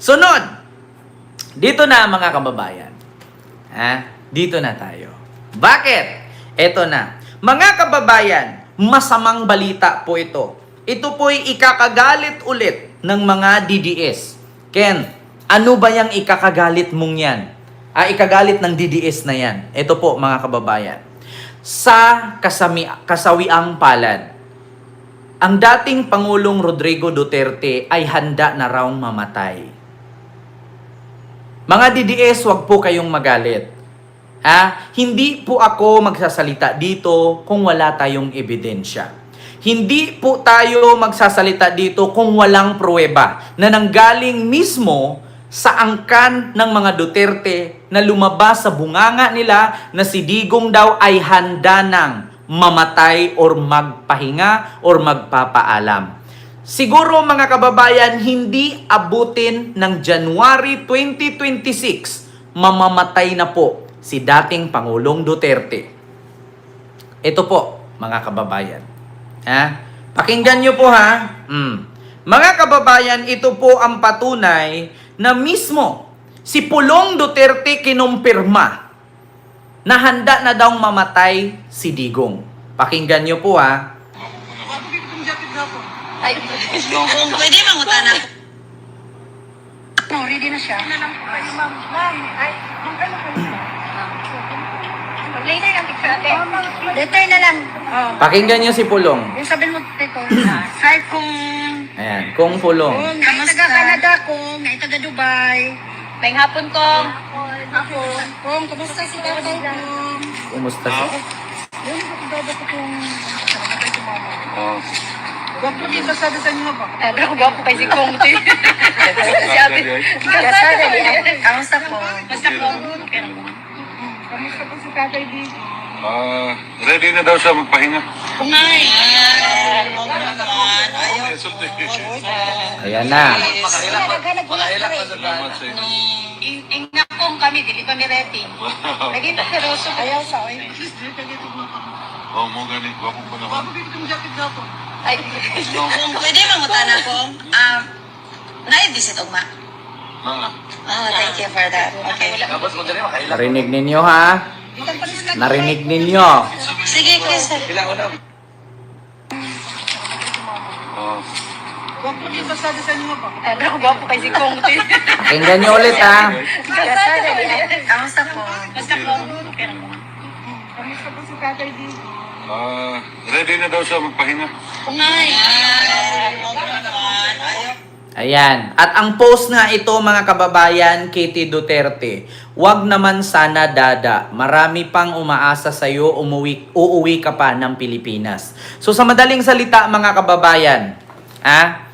Sunod, dito na mga kababayan. Ha? Dito na tayo. Bakit? Ito na. Mga kababayan, masamang balita po ito. Ito po'y ikakagalit ulit ng mga DDS. Ken, ano ba yung ikakagalit mong yan? Ah, ikagalit ng DDS na yan. Ito po mga kababayan. Sa kasami, kasawiang palad, ang dating Pangulong Rodrigo Duterte ay handa na raw mamatay. Mga DDS, wag po kayong magalit. Ha? Hindi po ako magsasalita dito kung wala tayong ebidensya. Hindi po tayo magsasalita dito kung walang pruweba na nanggaling mismo sa angkan ng mga Duterte na lumabas sa bunganga nila na si Digong daw ay handa ng mamatay or magpahinga or magpapaalam. Siguro mga kababayan, hindi abutin ng January 2026, mamamatay na po si dating Pangulong Duterte. Ito po, mga kababayan. Ha? Pakinggan nyo po ha. Mm. Mga kababayan, ito po ang patunay na mismo si Pulong Duterte kinumpirma na handa na daw mamatay si Digong. Pakinggan nyo po ha. Ay, kung pwede mangutana. No, ready na siya. Ano lang po kayo, ma'am? Ma'am, ay, ma'am, ano kayo? Later lang, ate. Later na lang. Oh. Pakinggan nyo si Pulong. Yung sabihin mo dito, hi kung... Ayan, kung Pulong. Kung ay taga Canada, kung ay taga Dubai. May hapon kong. Ako, kung kumusta si tatay kung... Kumusta siya? Yun, bago ko kung... Oh. Sabi sa inyo ba? Eh, pero gwapo kay si Kong. Si ate. Kasada din. Kamusta po? Basta Kong. Kamusta po si tatay dito? Ah, ready na daw siya magpahinga. Kumay. Eh. Ayan na. Salamat sa inyo. Ingna kong kami, dili kami ready. Lagi na seroso. Ayaw sa oy. Oh, mo ganit. Wapo pa naman. Ay, kung pwede mangutana kong. Um, na-edisit ugma. Na. Oh, thank you for that. Okay. Narinig ninyo ha? Narinig ninyo. Sige, Chris. Oh. Gwapo din ba sabi sa inyo ba? Eh, pero gwapo kay si Kong. Pakinggan nyo ulit ha. Kamusta po? Kamusta po dito? Ah, ready na daw siya magpahinga. Naman. Ayaw. Ayan. At ang post nga ito mga kababayan, Katie Duterte, wag naman sana dada. Marami pang umaasa sa iyo, umuwi, uuwi ka pa ng Pilipinas. So sa madaling salita mga kababayan, ah,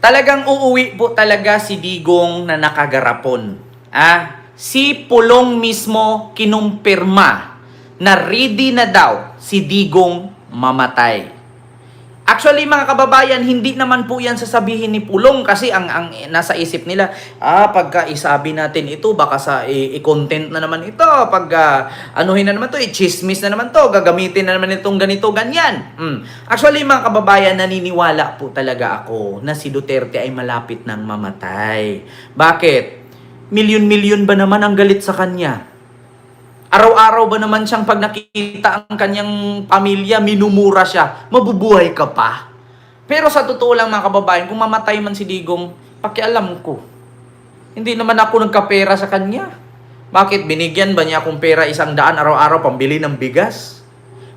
talagang uuwi po talaga si Digong na nakagarapon. Ah, si Pulong mismo kinumpirma na ready na daw si Digong mamatay. Actually, mga kababayan, hindi naman po yan sasabihin ni Pulong kasi ang, ang nasa isip nila, ah, pagka isabi natin ito, baka sa i-content na naman ito, pagka anuhin na naman to, i-chismis na naman to, gagamitin na naman itong ganito, ganyan. Mm. Actually, mga kababayan, naniniwala po talaga ako na si Duterte ay malapit ng mamatay. Bakit? Milyon-milyon ba naman ang galit sa kanya? Araw-araw ba naman siyang pag nakita ang kanyang pamilya, minumura siya, mabubuhay ka pa? Pero sa totoo lang mga kababayan, kung mamatay man si Digong, pakialam ko. Hindi naman ako nagkapera sa kanya. Bakit? Binigyan ba niya akong pera isang daan araw-araw pambili ng bigas?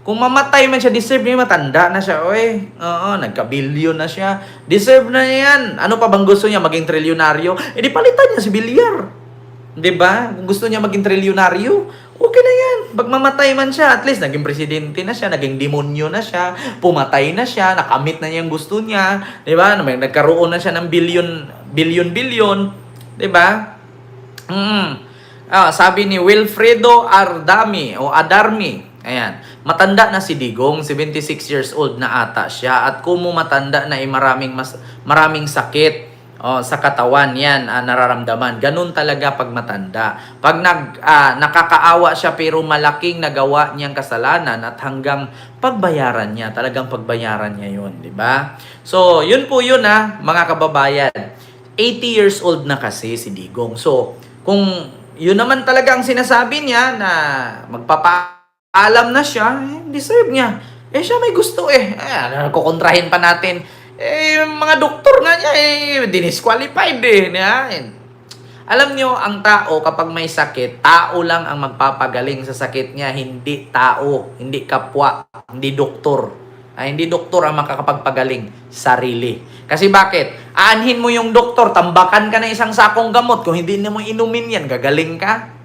Kung mamatay man siya, deserve niya, matanda na siya. Oy, oo, nagka-billion na siya. Deserve na yan. Ano pa bang gusto niya, maging trilyonaryo? Eh di palitan niya si Bilyar. 'Di ba? Kung gusto niya maging trilyonaryo, okay na 'yan. Pag mamatay man siya, at least naging presidente na siya, naging demonyo na siya, pumatay na siya, nakamit na niya yung gusto niya, 'di ba? May nagkaroon na siya ng billion billion billion, 'di ba? Mm. Ah, sabi ni Wilfredo Ardami o Adarmi, ayan, matanda na si Digong, 76 years old na ata siya at kung matanda na ay maraming mas maraming sakit Oh, sa katawan yan ah, nararamdaman. Ganun talaga pag matanda. Pag nag, ah, nakakaawa siya pero malaking nagawa niyang kasalanan at hanggang pagbayaran niya, talagang pagbayaran niya yun, di ba? So, yun po yun ha, mga kababayan. 80 years old na kasi si Digong. So, kung yun naman talaga ang sinasabi niya na magpapaalam na siya, eh, deserve niya. Eh, siya may gusto eh. Eh, kukontrahin pa natin. Eh, mga doktor nga niya, eh, dinisqualified eh. Yan. Alam nyo, ang tao kapag may sakit, tao lang ang magpapagaling sa sakit niya, hindi tao, hindi kapwa, hindi doktor. Ay, hindi doktor ang makakapagpagaling, sarili. Kasi bakit? Aanhin mo yung doktor, tambakan ka na isang sakong gamot. Kung hindi mo inumin yan, gagaling ka.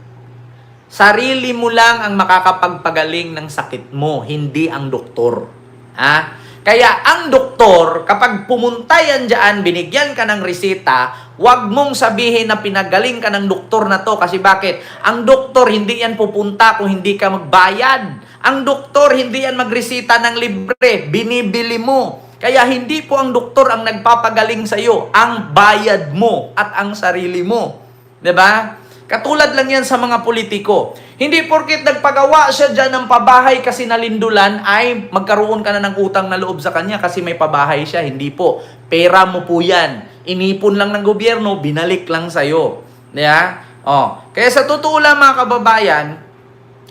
Sarili mo lang ang makakapagpagaling ng sakit mo, hindi ang doktor. Ha? Kaya ang doktor, kapag pumunta yan dyan, binigyan ka ng resita, huwag mong sabihin na pinagaling ka ng doktor na to. Kasi bakit? Ang doktor, hindi yan pupunta kung hindi ka magbayad. Ang doktor, hindi yan magresita ng libre. Binibili mo. Kaya hindi po ang doktor ang nagpapagaling sa iyo, ang bayad mo at ang sarili mo. ba? Katulad lang yan sa mga politiko. Hindi porkit nagpagawa siya dyan ng pabahay kasi nalindulan ay magkaroon ka na ng utang na loob sa kanya kasi may pabahay siya. Hindi po. Pera mo po yan. Inipon lang ng gobyerno, binalik lang sa'yo. Diba? Oh. Kaya sa totoo lang mga kababayan,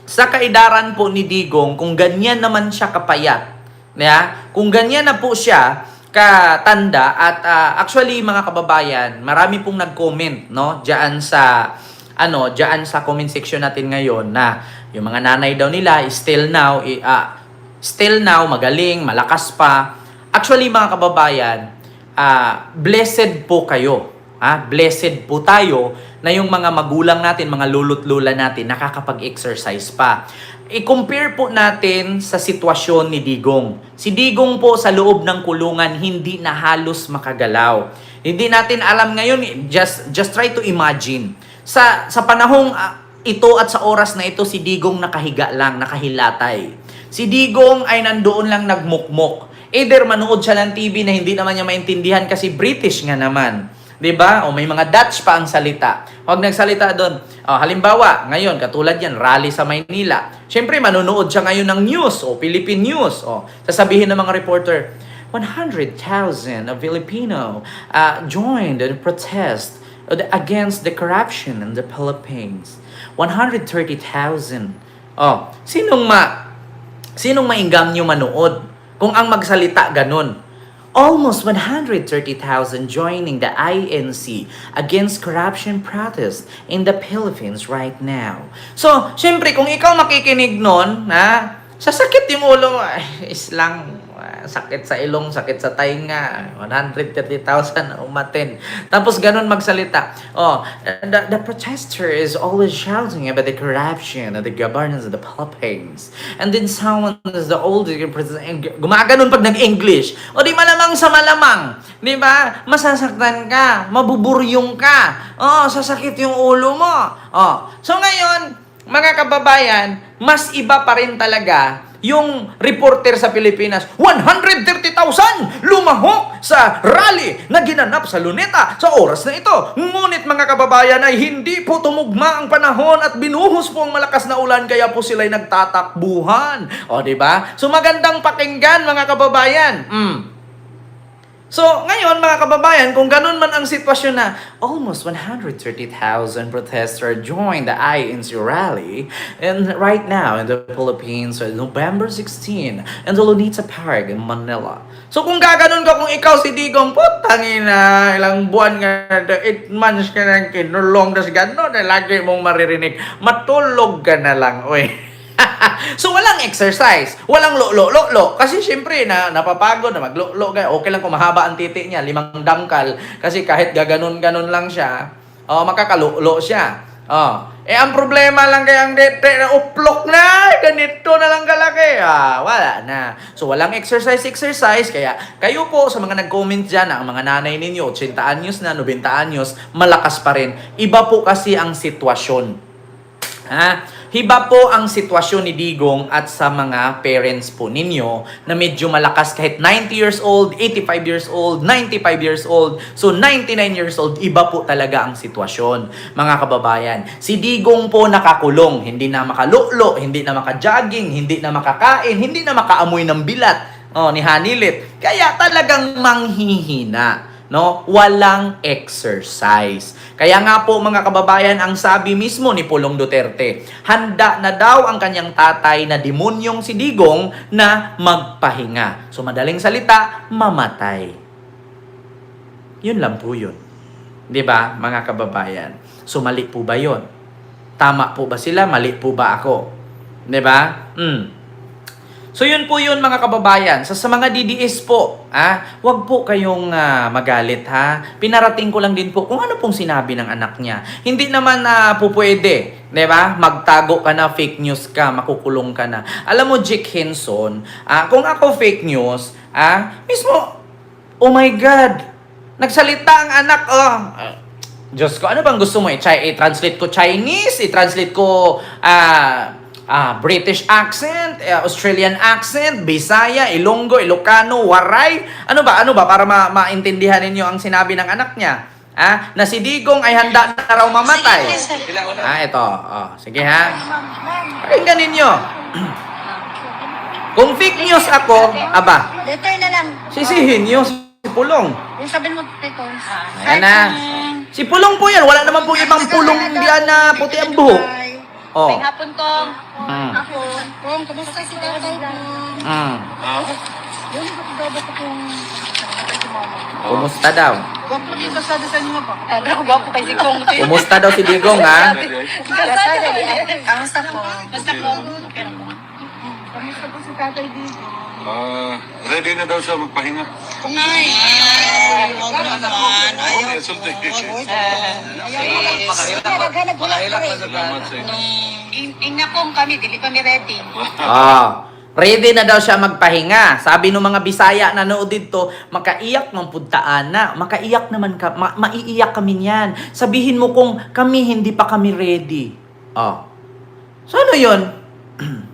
sa kaidaran po ni Digong, kung ganyan naman siya kapayat, yeah? kung ganyan na po siya katanda at ah, actually mga kababayan, marami pong nag-comment no diyan sa ano, diyan sa comment section natin ngayon na yung mga nanay daw nila still now ah, still now magaling, malakas pa. Actually mga kababayan, ah, blessed po kayo. Ah, blessed po tayo na yung mga magulang natin, mga lulu't lula natin, nakakapag-exercise pa. I-compare po natin sa sitwasyon ni Digong. Si Digong po sa loob ng kulungan, hindi na halos makagalaw. Hindi natin alam ngayon, just, just try to imagine. Sa, sa panahong ah, ito at sa oras na ito, si Digong nakahiga lang, nakahilatay. Si Digong ay nandoon lang nagmukmok. Either manood siya ng TV na hindi naman niya maintindihan kasi British nga naman. 'Di ba? O may mga Dutch pa ang salita. Huwag nagsalita doon. O, halimbawa, ngayon, katulad yan, rally sa Maynila. Siyempre, manonood siya ngayon ng news o Philippine news. O, sasabihin ng mga reporter, 100,000 of Filipino uh, joined the protest against the corruption in the Philippines. 130,000. Oh, sinong ma sinong mainggam nyo manood? Kung ang magsalita ganun. Almost 130,000 joining the INC against corruption protest in the Philippines right now. So, syempre, kung ikaw makikinig nun, ha, sasakit yung ulo mo. Islang, ah, sakit sa ilong, sakit sa tainga, 130,000 umatin. Tapos ganun magsalita. Oh, the, the protester is always shouting about the corruption of the governance of the Philippines. And then someone is the old gumaganon pag nag-English. O di malamang sa malamang. Di ba? Masasaktan ka, mabuburyong ka. Oh, sasakit yung ulo mo. Oh. So ngayon, mga kababayan, mas iba pa rin talaga yung reporter sa Pilipinas, 130,000 lumahok sa rally na ginanap sa Luneta sa oras na ito. Ngunit mga kababayan ay hindi po tumugma ang panahon at binuhos po ang malakas na ulan kaya po sila'y nagtatakbuhan. O, ba? So magandang pakinggan mga kababayan. Mm. So, ngayon mga kababayan, kung ganun man ang sitwasyon na almost 130,000 protesters joined the INC rally and right now in the Philippines November 16 in the Lunita Park in Manila. So, kung gaganon ka kung ikaw si Digong, putang ina, ilang buwan nga, 8 months ka nang kinulong, tas gano'n na lagi mong maririnig, matulog ka na lang, oy. so walang exercise, walang lo-lo-lo-lo. Kasi syempre na napapagod na maglo-lo ka. Okay lang kung mahaba ang titi niya, limang dangkal kasi kahit gaganon-ganon lang siya, oh makakalulo siya. Oh. Eh ang problema lang kaya ang dete na uplok na, ganito na lang kalaki. Ah, wala na. So walang exercise exercise kaya kayo po sa mga nag-comment diyan ang mga nanay ninyo, 80 anyos na, 90 anyos, malakas pa rin. Iba po kasi ang sitwasyon. Ha? Hiba po ang sitwasyon ni Digong at sa mga parents po ninyo na medyo malakas kahit 90 years old, 85 years old, 95 years old, so 99 years old, iba po talaga ang sitwasyon. Mga kababayan, si Digong po nakakulong, hindi na makalulo, hindi na makajogging, hindi na makakain, hindi na makaamoy ng bilat oh, ni Hanilit. Kaya talagang manghihina. No? Walang exercise. Kaya nga po mga kababayan, ang sabi mismo ni Pulong Duterte, handa na daw ang kanyang tatay na demonyong si Digong na magpahinga. So madaling salita, mamatay. Yun lang po yun. 'Di ba, mga kababayan? So mali po ba 'yon? Tama po ba sila? Mali po ba ako? 'Di ba? Mm. So yun po yun mga kababayan. Sa, sa mga DDS po, ah, wag po kayong ah, magalit ha. Pinarating ko lang din po kung ano pong sinabi ng anak niya. Hindi naman na po pwede, 'di ba? Magtago ka na, fake news ka, makukulong ka na. Alam mo Jake Henson, ah, kung ako fake news, ah, mismo Oh my God! Nagsalita ang anak, oh. Diyos ko, ano bang gusto mo? I- I-translate ko Chinese? I-translate ko ah ah, British accent? eh, Australian accent? Bisaya? Ilonggo? Ilocano? Waray? Ano ba? Ano ba? Para ma- maintindihan ninyo ang sinabi ng anak niya. Ah, na si Digong ay handa na raw mamatay. Ah, ito. Oh, sige ha. Pakinggan ninyo. Kung fake news ako, aba, Letter na lang. sisihin niyo si Pulong. Yung sabihin mo, Tito. Ayan na. Si Pulong po yan. Wala naman po ibang pulong diyan na puti ang buhok. Oh. May hapon tong. Mm. Ako. Kung, kumusta si tatay mo? Ha? Yung dapat akong si mama. Kumusta daw? Mo yung kasada sa inyo ba? Ano ba po kay si Kong? Kumusta daw si Digong ha? Kasada. Kamusta po? Basta po. Kamusta po si tatay dito? Ah, ready na daw siya magpahinga. Ay! Huwag naman. Okay, sulti. Salamat sa inyo. Ina kong kami, dili kami ready. Ah. Ready na daw siya magpahinga. Sabi ng mga Bisaya na nood dito, makaiyak ng puntaan na. Makaiyak naman ka, ma- maiiyak kami niyan. Sabihin mo kung kami hindi pa kami ready. Oh. So ano yun?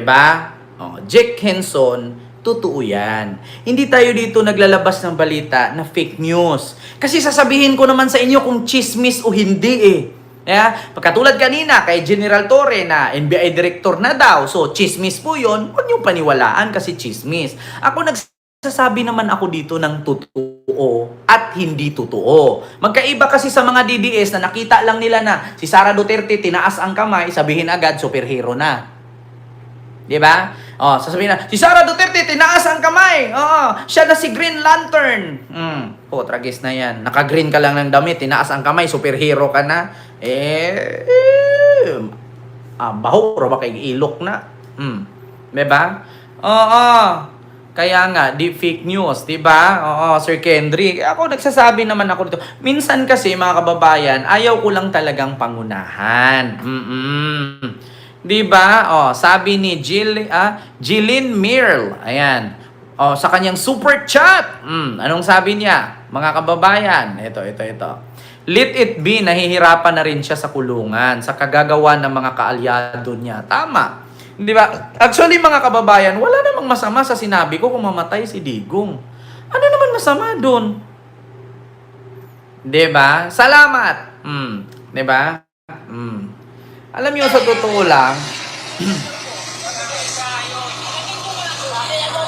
ba? Oh, Jake Henson, totoo yan. Hindi tayo dito naglalabas ng balita na fake news. Kasi sasabihin ko naman sa inyo kung chismis o hindi eh. Yeah? Pagkatulad kanina kay General Torre na NBI director na daw. So, chismis po yun. Huwag niyong paniwalaan kasi chismis. Ako nagsasabi naman ako dito ng totoo at hindi totoo. Magkaiba kasi sa mga DDS na nakita lang nila na si Sara Duterte tinaas ang kamay, sabihin agad superhero na. Di ba? Oh, sasabihin na, si Sara Duterte, tinaas ang kamay. Oo, siya na si Green Lantern. Hmm, po, tragis na yan. Naka-green ka lang ng damit, tinaas ang kamay, superhero ka na. Eh, ah, baho, ba kay ilok na. Hmm, di ba? Oo, kaya nga, di fake news, di ba? Oo, Sir Kendrick. Ako nagsasabi naman ako dito. Minsan kasi, mga kababayan, ayaw ko lang talagang pangunahan. Mm-mm. 'Di ba? Oh, sabi ni Jill ah, Jilin Mirl. Ayan. Oh, sa kanyang super chat. Mm, anong sabi niya? Mga kababayan, ito, ito, ito. Let it be, nahihirapan na rin siya sa kulungan, sa kagagawa ng mga kaalyado niya. Tama. Di ba? Actually, mga kababayan, wala namang masama sa sinabi ko kung mamatay si Digong. Ano naman masama doon? Di ba? Salamat. Mm, di ba? Mm. Alam niyo sa totoo lang,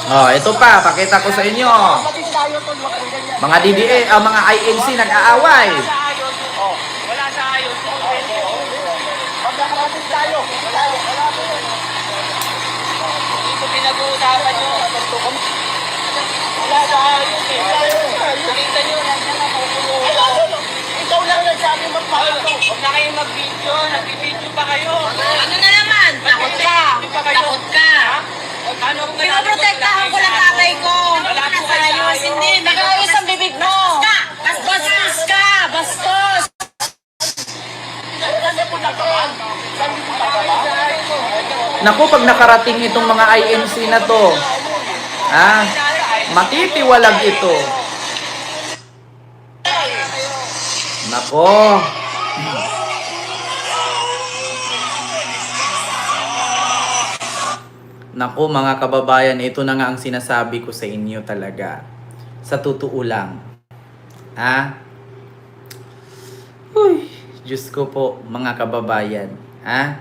Oh, ito pa, pakita ko sa inyo. Mga DDA, ah, mga INC nag-aaway. Ito pinag-uusapan nyo. Wala sa ayos eh. Nakita nyo, nandiyan na pupulo. Ikaw lang nagsabi kayong mag-video. Nag-video pa kayo. Ano na naman? Takot ka. Takot ka. Ano kung Pinoprotektahan ko lang tatay ko. Wala po kayo. Hindi, nag-ayos ang bibig mo. Bastos ka. Bastos. Naku, pag nakarating itong mga INC na to, ah, matitiwalag ito. Nako. Nako mga kababayan, ito na nga ang sinasabi ko sa inyo talaga. Sa totoo lang. Ha? Uy, Diyos ko po mga kababayan. Ha?